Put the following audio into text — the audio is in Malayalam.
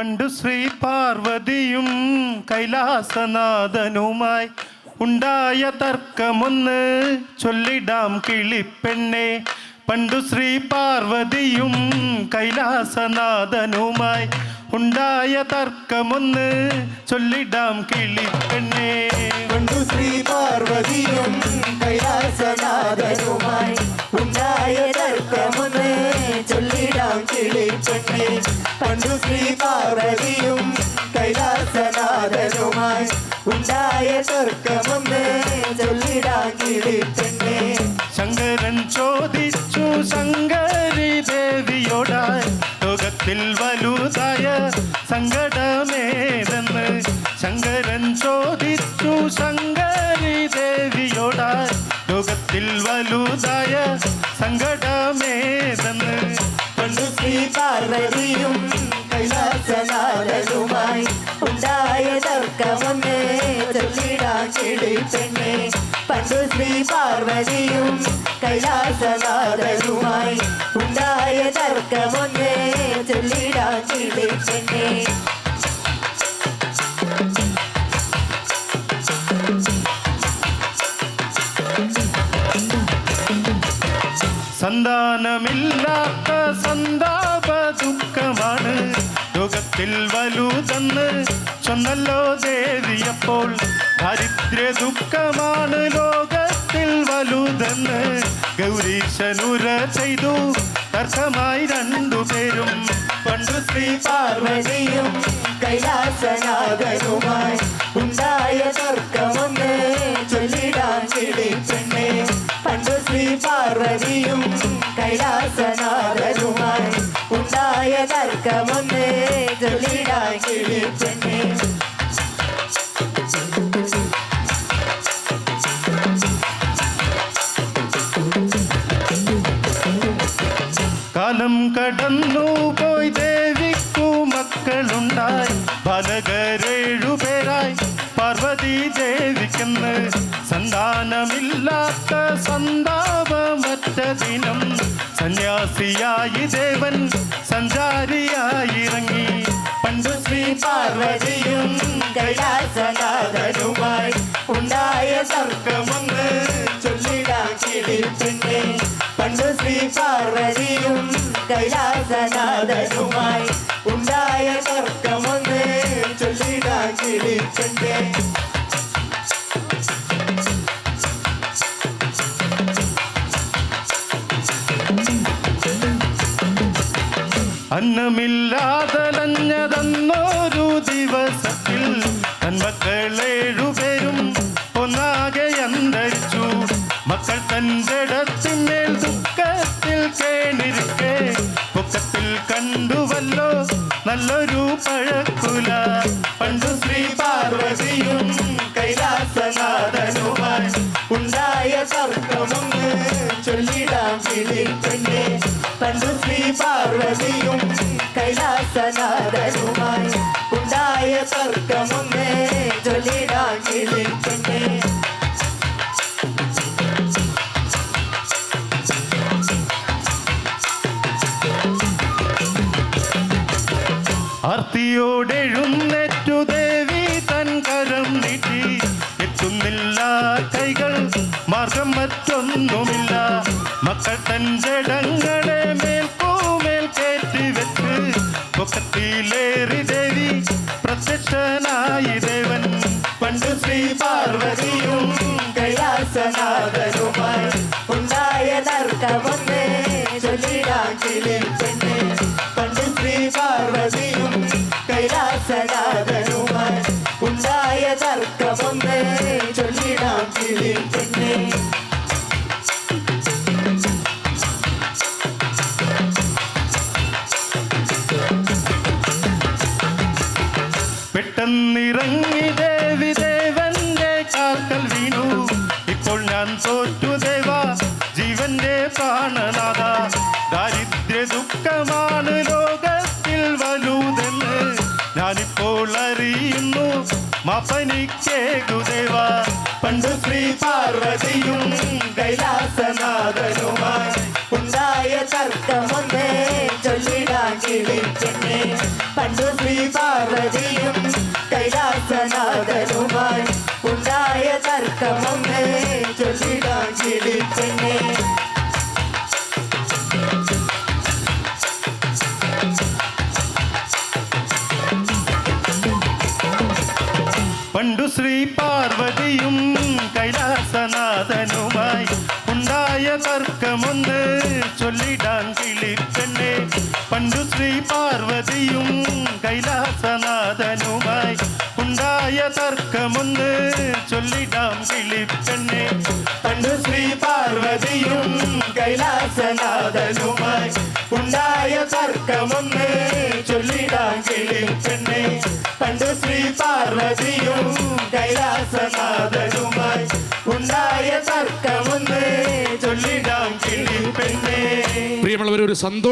പണ്ടു ശ്രീ പാർവതിയും കൈലാസനാഥനുമായി ഉണ്ടായ തർക്കമൊന്ന് ചൊല്ലിടാം കിളിപ്പെണ്ണെ. പണ്ടു ശ്രീ പാർവതിയും കൈലാസനാഥനുമായി ഉണ്ടായ തർക്കമൊന്ന് ചൊല്ലിടാം കിളിപ്പെണ്ണെ. പണ്ടു ശ്രീ പാർവതിയും കൈലാസനാഥനുമായി ഉണ്ടായ തർക്കമൊന്നേ ചൊല്ലിടാം കിളിപ്പെണ്ണെ ശങ്കരൻ ചോദിച്ചു ശങ്കരി ദേവിയോടായി ലോകത്തിൽ വലുതായ സങ്കടമേതെന്ന്? ശങ്കരൻ ചോദിച്ചു ശങ്കരി ദേവിയോടായി ലോകത്തിൽ വലുതായ സങ്കടമേതെന്ന്? പണ്ടു ശ്രീ പാർവതിയും തർക്കമൊന്ന് ചൊല്ലിടാൻ കിളിപ്പെണ്ണെ പണ്ടു ശ്രീ പാർവതിയും കൈലാസനാഥനുമായി ഉണ്ടായ തർക്കമൊന്ന് ചൊല്ലിടാൻ കിളിപ്പെണ്ണെ സന്താനമില്ലാത്ത സന്താപ ദുഃഖമാണ് ലോകത്തിൽ വലുതെന്ന് ചൊന്നല്ലോ ദേവിയപ്പോൾ ദാരിദ്ര്യ ദുഃഖമാണ് ലോകത്തിൽ വലുതെന്ന് ഗൗരീശനുര ചെയ്തു തർക്കമായി രണ്ടുപേരും പണ്ട് ശ്രീ പാർവതിയും കൈലാസനാഥനുമായി ഉണ്ടായ തർക്കമൊന്ന് ചൊല്ലിടാൻ ചെടി പണ്ടു காலம் கடந்து போய் தேவிக்கும் மக்களுண்டாய் பலக സന്യാസിയായി ദേവൻ സഞ്ചാരിയായി ഇറങ്ങി. പണ്ട് ശ്രീ പാർവതിയും കൈലാസനാഥനുമായി ഉണ്ടായ തർക്കമൊന്ന് ചൊല്ലിടാക്കിയിട്ടുണ്ട് പണ്ടു ശ്രീ പാർവതിയും കൈലാസനാഥനുമായി ഉണ്ടായ തർക്കമൊന്ന് ചൊല്ലിടാൻ അന്നമില്ലാതലഞ്ഞതന്നൊരു ദിവസത്തിൽ തന്മക്കളേഴുപേരും ഒന്നാകെ അന്തരിച്ചു. മക്കൾ തന്റെ ഇടത്തിന്മേൽ ദുഃഖത്തിൽ കേണിരിക്കെ. പൊക്കത്തിൽ കണ്ടുവല്ലോ നല്ലൊരു പഴക്കുല. പണ്ടു ശ്രീ പാർവതിയും കൈലാസനാഥനുമായി ഉണ്ടായ തർക്കമൊന്ന് ചൊല്ലിടാം കിളിപ്പെണ്ണെ പണ്ടു ശ്രീ പാർവതിയും കൈലാസനാഥനുമായി ഉണ്ടായ തർക്കമൊന്ന് ചൊല്ലിടാം കിളിപ്പെണ്ണെ ആർത്തിയോടെഴുന്നേറ്റു ദേവി തൻ കരം നീട്ടി. എത്തുന്നില്ല കൈകൾ മാർഗം മറ്റൊന്നുമില്ല. മക്കൾ തൻ ജഡങ്ങളെ പൊക്കത്തിലേറി ദേവി പ്രത്യക്ഷനായി ദേവൻ പണ്ടു ശ്രീ പാർവതിയും കൈലാസനാഥനുമായി പെട്ടെന്നിറങ്ങി ദേവി ദേവന്റെ കാൽക്കൽ വീണു. ഇപ്പോൾ ഞാൻ തോറ്റു ദേവ ജീവന്റെ പ്രാണനാഥ. ദാരിദ്ര്യ ദുഃഖമാണ് ലോകത്തിൽ വലുതെന്ന് ഞാനിപ്പോൾ അറിയുന്നു. മാപ്പനിക്കേകുദേവ പണ്ട് ശ്രീ പാർവതിയും കൈലാസനാഥനുമായി ഉണ്ടായ തർക്കമൊന്നേ ചൊല്ലിടാൻ കിളിപ്പെണ്ണെ പണ്ട് ശ്രീ പാർവതിയും ശ്രീ പാർവതിയും കൈലാസനാഥനുമായി ഉണ്ടായ തർക്കമൊന്ന് ചൊല്ലിടാൻ കിളിപ്പെണ്ണെ പണ്ടു ശ്രീ പാർവതിയും കൈലാസനാഥനുമായി ഉണ്ടായ തർക്കമൊന്ന് ചൊല്ലിടാം കിളിപ്പെണ്ണെ പണ്ടു ശ്രീ പാർവതിയും കൈലാസനാഥനുമായി ഉണ്ടായ തർക്കമൊന്ന് ചൊല്ലിടാൻ കിളിപ്പെണ്ണെ പണ്ടു ശ്രീ പാർവതിയും കൈലാസനാഥനുമായി ഉണ്ടായ തർക്കമൊന്ന് ചൊല്ലിടാൻ കിളിപ്പെണ്ണെ. പ്രിയമുള്ളവർ ഒരു സന്തോഷം